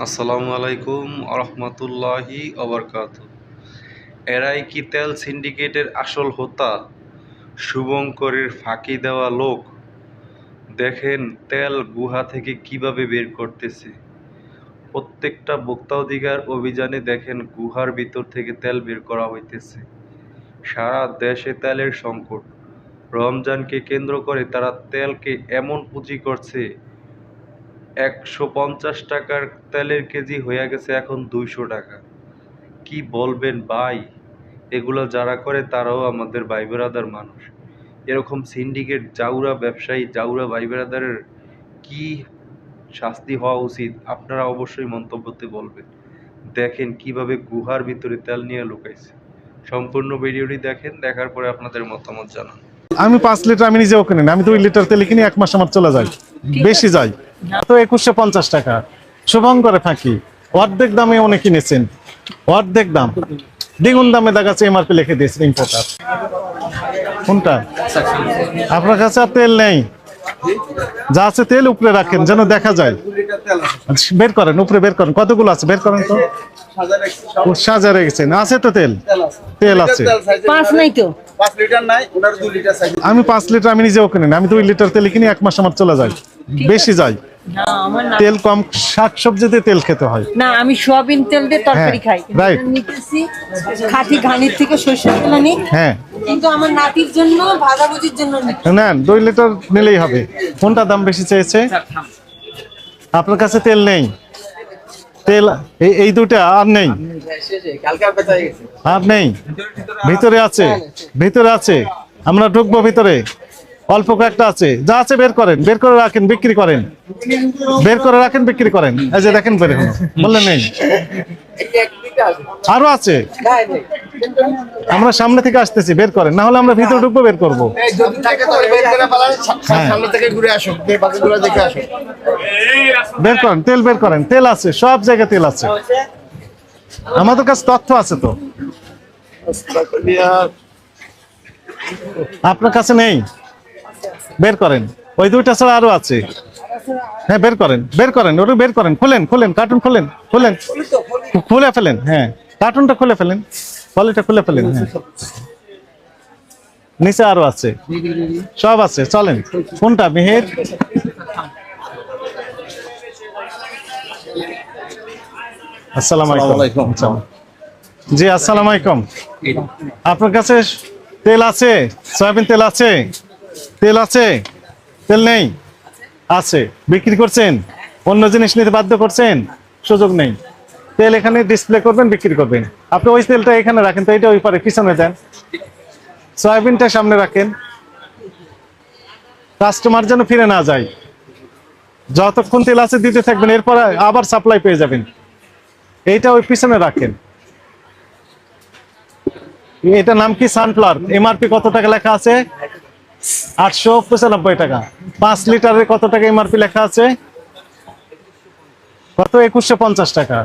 আসসালামু আলাইকুম আরহামতুল্লাহি অবরকাত এরাই কি তেল সিন্ডিকেটের আসল হোতা? শুভঙ্করের ফাঁকি দেওয়া লোক। দেখেন তেল গুহা থেকে কীভাবে বের করতেছে। প্রত্যেকটা ভোক্তাধিকার অভিযানে দেখেন গুহার ভিতর থেকে তেল বের করা হইতেছে। সারা দেশে তেলের সংকট। রমজানকে কেন্দ্র করে তারা তেলকে এমন পুঁজি করছে একশো পঞ্চাশ টাকার তেলের কেজি হয়ে গেছে এখন দুইশো টাকা। কি বলবেন ভাই? এগুলো যারা করে তারাও আমাদের ভাই বেরাদার মানুষ। এরকম সিন্ডিকেট জাউরা ব্যবসায়ী জাউরা ভাই বেরাদারের কি শাস্তি হওয়া উচিত? আপনারা অবশ্যই মন্তব্যতে বলবেন। দেখেন কীভাবে গুহার ভিতরে তেল নিয়ে লুকাইছে। সম্পূর্ণ ভিডিওটি দেখেন দেখার পরে আপনাদের মতামত জানান। আমি পাঁচ লিটার আমি নিজেও কিনি। আমি দুই লিটার তেলে কিনি এক মাস আমার চলে যায় বেশি যায়। তো একুশশো পঞ্চাশ টাকা। শুভঙ্করে ফাঁকি। অর্ধেক দামে উনি কিনেছেন। অর্ধেক দাম। দ্বিগুণ দামে দেখাচ্ছে এমআরপি লিখে দিয়েছেন ইম্পোর্টার কোনটা? আপনার কাছে আর তেল নেই। যা আছে তেল উপরে রাখেন যেন দেখা যায়। বের করেন উপরে বের করেন। কতগুলো আছে? বের করেন তো। সাজা রেখেছেন। আছে তো তেল? তেল আছে। আমি পাঁচ লিটার আমি নিজেও কিনি না। আমি দুই লিটার তেল কিনি এক মাস আমার চলে যায়। বেশি যায়। তেল কম শাক সবজিতে তেল খেতে হয়। না আমি সোয়াবিন তেল দিয়ে তরকারি হ্যাঁ, খাই। right. নিতেছি খাঁটি ঘানির থেকে সরষের তেল আনি। হ্যাঁ। কিন্তু আমার নাতির জন্য ভাজাভুজির জন্য। নেন দুই লিটার নিলেই হবে। কোনটা দাম বেশি চেয়েছে আপনার কাছে তেল নেই। তেল এই এই দুটা আর নেই। হয়ে আর নেই। ভিতরে আছে। ভিতরে আছে। আমরা ঢুকবো ভিতরে। অল্প কয়েকটা আছে। যা আছে বের করেন। বের করে রাখেন, বিক্রি করেন। বের করে রাখেন, বিক্রি করেন। এই যে দেখেন বের বললেন নেই। আরও আছে। আমরা সামনে থেকে আসতেছি, বের করেন। না হলে আমরা ভিতরে ঢুকবো, বের করব। হ্যাঁ। বের করেন, তেল বের করেন। তেল আছে, সব জায়গায় তেল আছে। আমাদের কাছে তথ্য আছে তো। আপনার কাছে নেই? বের করেন। ওই দুইটা ছাড়া আরও আছে। হ্যাঁ বের করেন বের করেন ওটা বের করেন খুলেন খুলেন কার্টুন খুলেন খুলেন খুলে ফেলেন হ্যাঁ কার্টুনটা খুলে ফেলেন পলিটা খুলে ফেলেন হ্যাঁ। নিচে আরও আছে সব আছে চলেন কোনটা মেহের? আসসালামু আলাইকুম। জি আসসালামু আলাইকুম। আপনার কাছে তেল আছে? সয়াবিন তেল আছে? তেল আছে? তেল নেই? আছে। বিক্রি করছেন? অন্য জিনিস নিতে বাধ্য করছেন? সুযোগ নেই। তেল এখানে ডিসপ্লে করবেন, বিক্রি করবেন। আপনি ওই তেলটা এখানে রাখেন, তো এটা ওই পারে, পিছনে দেন সয়াবিনটা সামনে রাখেন। কাস্টমার যেন ফিরে না যায়। যতক্ষণ তেল আছে, দিতে থাকবেন, এরপর আবার সাপ্লাই পেয়ে যাবেন। এইটা ওই পিছনে রাখেন। এটা নাম কি? সানফ্লাওয়ার এমআরপি কত টাকা লেখা আছে? আটশো পঁচানব্বই টাকা। পাঁচ লিটারের কত টাকা এমআরপি লেখা আছে? কত? একুশশো পঞ্চাশ টাকা।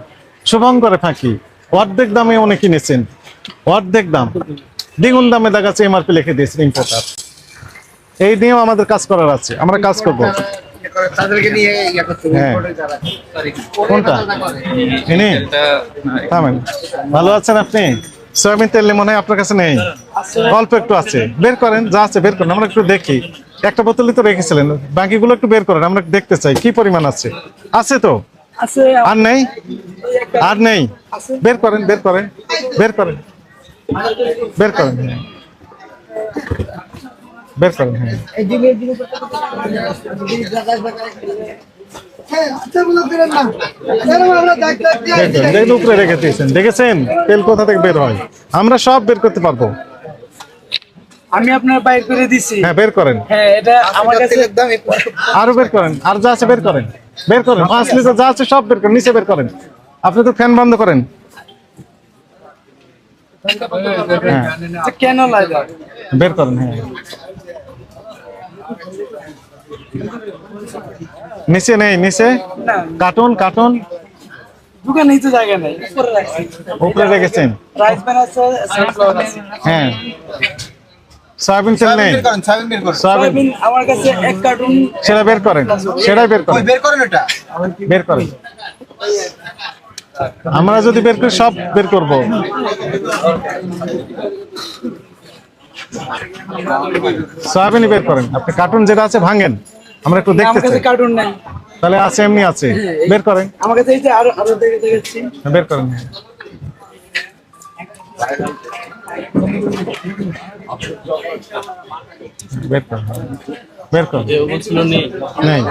শুভঙ্করে ফাঁকি। অর্ধেক দামে উনি কিনেছেন। অর্ধেক দাম। দ্বিগুণ দামে দেখাচ্ছে এমআরপি লিখে দিয়েছেন ইম্পোর্টার এই নিয়েও আমাদের কাজ করার আছে। আমরা কাজ করব। হ্যাঁ। কোনটা? ভালো আছেন আপনি? সয়াবিন তেল মনে হয় আপনার কাছে নেই? অল্প একটু আছে। বের করেন যা আছে বের করেন আমরা একটু দেখি। একটা বোতলই তো রেখেছিলেন বাকিগুলো একটু বের করেন আমরা দেখতে চাই কি পরিমাণ আছে? আছে তো? আর নেই? আর নেই? বের করেন বের করেন বের করেন। বের করেন হ্যাঁ। বের করেন হ্যাঁ। দেখুন, উপরে রেখে দিয়েছেন। দেখেছেন? তেল কোথা থেকে বের হয়? আমরা সব বের করতে পারব। আমি আপনার বাইর করে দিছি। হ্যাঁ বের করেন। হ্যাঁ এটা আমার কাছে তেলের আরও বের করেন। আর যা আছে বের করেন। বের করেন। পাঁচ লিটার যা আছে সব বের করেন। নিচে বের করেন। আপনি তো ফ্যান বন্ধ করেন। হ্যাঁ কেন লাগে বের করেন হ্যাঁ। নিচে নেই নিচে? Carton carton? দোকানেই তো জায়গা নেই উপরে রাখছি। উপরে রেখেছেন? রাইস ব্যান আছে হ্যাঁ। সয়াবিন তেল নেই? সয়াবিন সয়াবিন আমার কাছে এক কার্টুন সেটা বের করেন। সেটাই বের করেন। বের করেন এটা বের করেন। আমরা যদি বের করি সব বের করব। সয়াবিনই বের করেন। আপনি কার্টুন যেটা আছে ভাঙেন। আমরা একটু দেখতে চাই কার্টুন নাই। তাহলে আছে এমনি আছে। বের করেন। আমার কাছে এই যে আরও আরও দেখে দেখেছি বের করেন। বের করেন। বের করেন। নেই।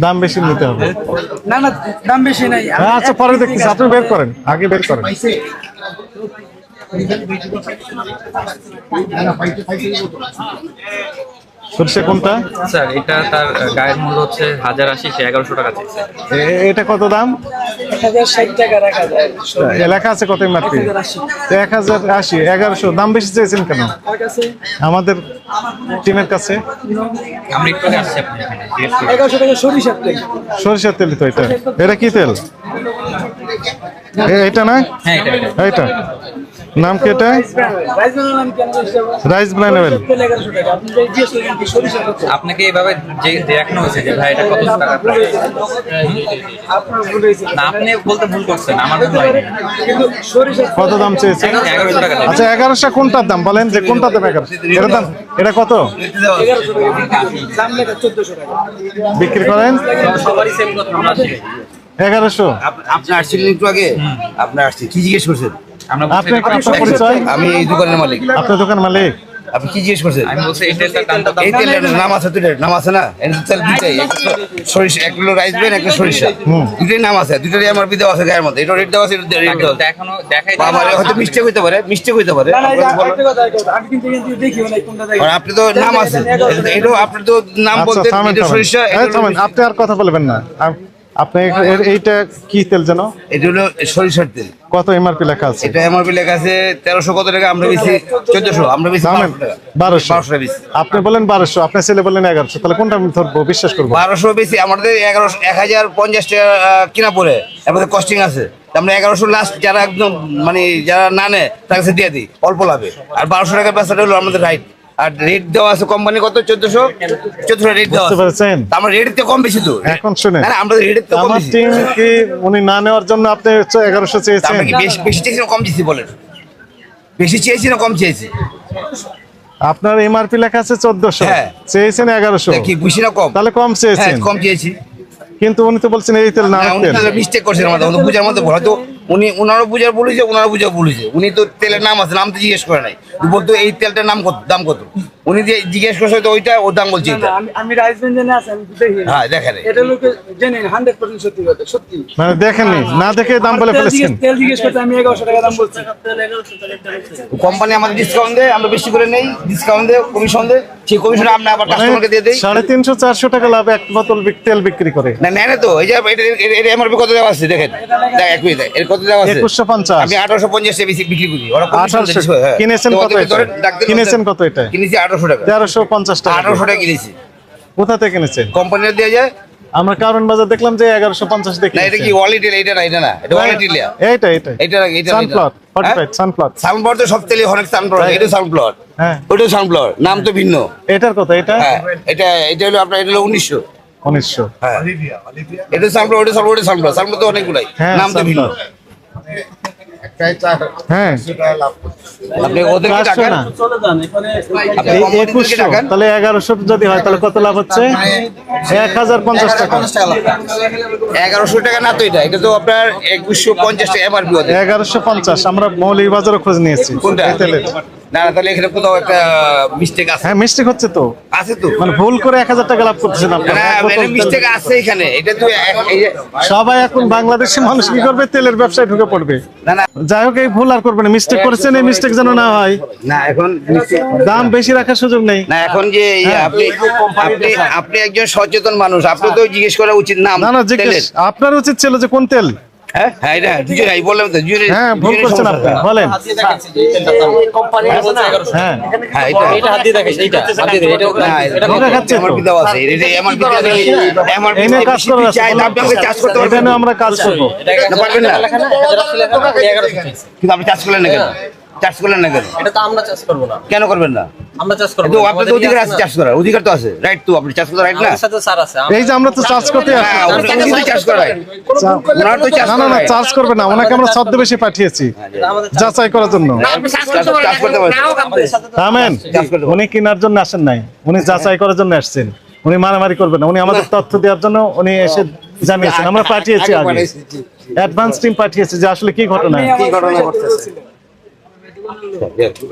দাম বেশি নিতে হবে। না না দাম বেশি নাই। হ্যাঁ, আচ্ছা পরে দেখতেছি। আপনি বের করেন। আগে বের করেন। সরষে কোনটা? স্যার এটা তার গায়ের মূল্য হচ্ছে হাজার আশি সে এগারোশো টাকা চাইছে। এ- এটা কত দাম? এলাকা আছে কত মাত্র এক হাজার আশি। এগারোশো দাম বেশি চেয়েছেন কেন? আমাদের টিমের কাছে? সরিষার তেল। তো এটা। এটা কি তেল? এ- এটা না? হ্যাঁ। এটা। নাম কি এটা? রাইস ব্র্যান্ডের নাম কেন রাইস ব্র্যান্ড অয়েল তেল এগারোশো টাকা আপনি যে জিজ্ঞেস করলেন কি সরিষার তেল আপনাকে এইভাবে যে দেখানো হয়েছে যে ভাই এটা কত টাকা? না আপনি বলতে ভুল করছেন আমার ভুল হয়নি কত দাম চেয়েছে আচ্ছা এগারোশো কোনটার দাম? বলেন যে কোনটার দাম এগারোশো এটার দাম এটা কত? বিক্রি করেন? সবারই সেম কথা। এগারোশো। আপনি আসছিলেন একটু আগে? আপনি আসছি কি জিজ্ঞেস করছেন? আপনি আমি এই দোকানের মালিক। আপনার দোকান মালিক? আপনি কি জিজ্ঞেস করছেন? আমি বলছি এই তেলটার এই তেলের নাম আছে দুইটার নাম আছে না? এর তেল দুইটাই তো সরিষা এক কিলো রাইস ব্রেন একটা সরিষা। দুইটাই নাম আছে দুইটারই আমার দেওয়া আছে গায়ের মধ্যে। এটা রেট দেওয়া আছে এটা রেট দেওয়া আছে। দেখাই বা হয়তো মিস্টেক হইতে পারে মিস্টেক হইতে পারে। না না এটা আরেকটা কথা আরেকটা কথা। আমি কিন্তু এখান থেকে দেখিও নাই কোনটা আর আপনি তো নাম আছে। এটাও আপনার তো নাম বলতে সরিষা আপনি আর কথা বলবেন না। আপনি এইটা কি তেল যেন? এটা হলো সরিষার তেল। কত এমআরপি লেখা আছে? এটা এমআরপি লেখা আছে তেরোশো কত টাকা? আমরা বেশি চোদ্দশো আমরা বেশি বারোশো বারোশো। বেশি আপনি বলেন বারোশো আপনার ছেলে বললেন এগারোশো তাহলে কোনটা আমি ধরবো? বিশ্বাস করব। বারোশো বেশি আমাদের এগারোশো এক হাজার পঞ্চাশ টাকা কিনা পড়ে। আমাদের কস্টিং আছে। আমরা এগারোশো লাস্ট যারা একদম মানে যারা না নেয় তার কাছে দিয়ে দিই অল্প লাভে। আর বারোশো টাকা বেচাটা হলো আমাদের রাইট আর রেট দেওয়া আছে কোম্পানি কত? চোদ্দশো? চোদ্দশো রেট দেওয়া পেরেছেন? আমরা রেটের থেকে কম বেশি তো। এখন শুনেন। না আমরা রেটের থেকে কম বেশি। কি উনি না নেওয়ার জন্য আপনি এগারোশো তা চেয়েছেন? আমরা বেশি বেশি চেয়েছি না কম চেয়েছি বলেন? বেশি চেয়েছি না কম চেয়েছি? আপনার এমআরপি লেখা আছে চোদ্দশো। হ্যাঁ। চেয়েছেন এগারোশো। তা কি বেশি না কম। তাহলে কম হ্যাঁ চেয়েছেন। কম চেয়েছি। কিন্তু উনি তো বলছেন এই তেল না উনি মিস্টেক করছেন আমাদের। বুঝার মধ্যে হয়তো উনি ওনারও বুঝার বলেছে ওনারও বুঝার বলেছে। উনি তো তেলের নাম আছে নাম তো জিজ্ঞেস করে নাই। বলতো এই তেলটার নাম কত দাম কত? উনি যে জিজ্ঞেস করছে তো ওইটা ওর দাম বলছে না, আমি আমি রাইস আছে আমি দেখি হ্যাঁ দেখেন। এটা লোকে জেনে হান্ড্রেড পার্সেন্ট সত্যি কথা সত্যি। মানে দেখেননি না দেখে দাম বলে ফেলেছেন। তেল জিজ্ঞেস করতে আমি এগারোশো টাকা দাম বলছি। কোম্পানি আমাদের ডিসকাউন্ট দেয় আমরা বেশি করে নেই ডিসকাউন্ট দেয় কমিশন দেয় সেই কমিশন আমরা আবার কাস্টমারকে দিয়ে দিই। সাড়ে তিনশো চারশো টাকা লাভ এক বোতল বিক- তেল বিক্রি করে। না না তো এই যে এটা- এটা- এটা এমআরপি কত দেওয়া আছে দেখেন। দেখ এক মিনিট এর কত আছে? আমি বিক্রি করি। ওরা হ্যাঁ। কিনেছেন কত কিনেছেন কত এটা? কিনেছি টাকা। টাকা। টাকা কিনেছি। কোথা থেকে কিনেছেন? যায়? আমরা কারণ বাজার দেখলাম যে এগারোশো পঞ্চাশ দেখি না এটা কি ওয়ালিটি এটা না এটা না। এটা ওয়ালিটি লিয়া এইটা এইটা। এটা এটা এটা না। ফর্টিফাইড? সানফ্লাওয়ার সানফ্লাওয়ার তো সব অনেক সানফ্লাওয়ার এটা সানফ্লাওয়ার হ্যাঁ। ওটা সানফ্লাওয়ার নাম তো ভিন্ন। এটার কত এটা? হ্যাঁ এটা এটা হলো আপনার এটা হলো উনিশশো। উনিশশো। হ্যাঁ। এটা সানফ্লাওয়ার ওটা তো অনেকগুলাই। নাম তো ভিন্ন। হ্যাঁ। আপনি ওদেরকে টাকা চলে যান এখানে টাকান তাহলে এগারোশো যদি হয় তাহলে কত লাভ হচ্ছে? এক হাজার পঞ্চাশ টাকা। এগারোশো টাকা না তো এটা? এটা তো আপনার একুশশো পঞ্চাশ টাকা এমআরপি ওদের। এগারোশো পঞ্চাশ। আমরা মৌলিক বাজারও খোঁজ নিয়েছি। কোনটা? না না তাহলে এখানে কোথাও একটা মিস্টেক আছে। হ্যাঁ মিস্টেক হচ্ছে তো। আছে তো। মানে ভুল করে এক হাজার টাকা লাভ করতেছেন আপনারা। না এক বোতল তেল। মিস্টেক আছে এখানে। এটা তো এক- এই যে- সবাই এখন বাংলাদেশের মানুষ কি করবে? তেলের ব্যবসায় ঢুকে পড়বে। না না। যাই হোক এই ভুল আর করবে না। মিস্টেক করেছেন এই মিস্টেক যেন না হয়। না এখন দাম বেশি রাখার সুযোগ নেই। না এখন যে আপনি আপনি আপনি একজন সচেতন মানুষ। আপনি তো জিজ্ঞেস করা উচিত নাম না না জিজ্ঞেস আপনার উচিত ছিল যে কোন তেল? হ্যাঁ হ্যাঁ হ্যাঁ ভুল করছেন আপনি বলেন হ্যাঁ হ্যাঁ আমরা কাজ করব কিন্তু আপনি চাষ করলেন না কেন চার্জ করলেন না কেন? এটা তো আমরা চাষ করব না। কেন করবেন না? আমরা চাষ করব তো অধিকার আছে। চার্জ করার অধিকার তো আছে। রাইট তো আপনি চার্জ করার রাইট না? সাথে স্যার আছে। এই যে আমরা তো চার্জ করতে আসি হ্যাঁ ওনার তো। ওনার চার্জ না। না। চার্জ করবে না ওনাকে আমরা ছদ্মবেশে পাঠিয়েছি। যাচাই করার জন্য। চার্জ চার্জ করতে উনি কেনার জন্য আসেন নাই। উনি যাচাই করার জন্য আসছেন। উনি মারামারি করবেন না। উনি আমাদের তথ্য দেওয়ার জন্য উনি এসে জানিয়েছেন। আমরা পাঠিয়েছি আগে অ্যাডভান্স টিম পাঠিয়েছি যে আসলে কি ঘটনা। কি ঘটনা ঘটতেছে?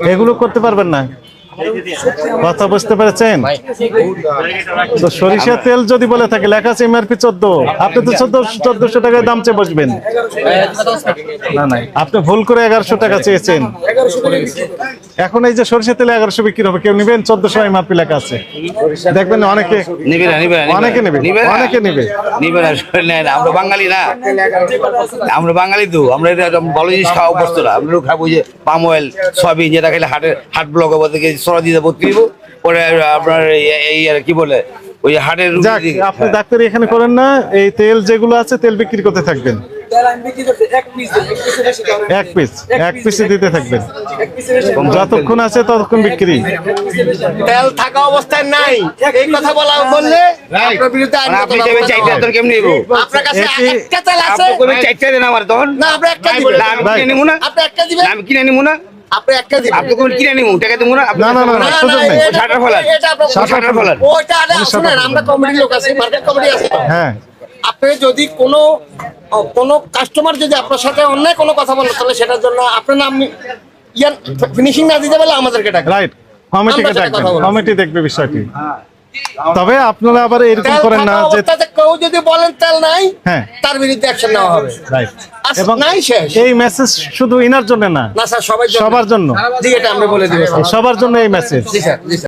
এগুলো করতে পারবেন না? কথা বুঝতে পেরেছেন? তো সরিষার তেল যদি বলে থাকে লেখা আছে এমআরপি চোদ্দ। আপনি তো চোদ্দ চোদ্দশো টাকায় দাম চেয়ে বসবেন। না না। আপনি ভুল করে এগারোশো টাকা চেয়েছেন। এখন এই যে সরিষা তেলে এগারোশো বিক্রি হবে কেউ নেবেন? চোদ্দশো এমআরপি লেখা আছে। দেখবেন অনেকে নিবে অনেকে নেবে, অনেকে নেবে। নিবে না আমরা বাঙালি না। আমরা বাঙালি তো। আমরা এটা ভালো জিনিস খাওয়া অভ্যস্ত না। আমরা খাব যে পাম অয়েল সয়াবিন যেটা খেলে হাটের হাট ব্লক থেকে সরা দিতে ভর্তি দিব পরে আপনার এই- এই আর কি বলে ওই হাটের রুগী যাক দিকে- আপনি ডাক্তারি এখানে করেন না এই তেল যেগুলো আছে তেল বিক্রি করতে থাকবেন। তেল আমি বিক্রি করতে এক পিস এক পিসে বেশি দাম এক পিস দিতে থাকবেন এক পিসে বেশি যতক্ষণ আছে ততক্ষণ বিক্রি। তেল থাকা অবস্থায় নাই। এই কথা বলা বললে আপনার বিরুদ্ধে আপনি আইনগত চাইতে তোর কেমনি নেব আপনার কাছে এটি- একটা তেল আছে। আপনি কবে চাইতে দেন আমার তখন না আপনি একটা দিবেন না আমি কিনে নিবো না। আপনি একটা দিবেন? আমি কিনে নিবো না। আপনি একটা দিবেন আপনি কোন কিনে নিবো টাকা দেবো না না, না, না, না, না, না, সুযোগ নেই। শাটার ফেলান। শাটার ফেলান। ওইটা শুনেন আমরা কমিটির লোক আছি মার্কেট কমিটি আছে। হ্যাঁ। আপনি যদি কোনো কোনো কাস্টমার যদি আপনার সাথে অন্যায় কোনো কথা বলে তাহলে সেটার জন্য আপনার নাম ইয়ার ফিনিশিং না দিতে পারলে আমাদেরকে ডাকবেন। রাইট কমিটিকে ডাকবেন কথা বলব। কমিটি দেখবে বিষয়টি। তবে আপনারা আবার এরকম করেন না যে কেউ যদি বলেন তেল নাই হ্যাঁ। তার বিরুদ্ধে অ্যাকশন নেওয়া হবে। রাইট এবং নাই শেষ। এই মেসেজ শুধু ইনার জন্য না না স্যার সবার জন্য। সবার জন্য। জি এটা আমরা বলে দিব। সবার জন্য এই মেসেজ জি স্যার জি স্যার।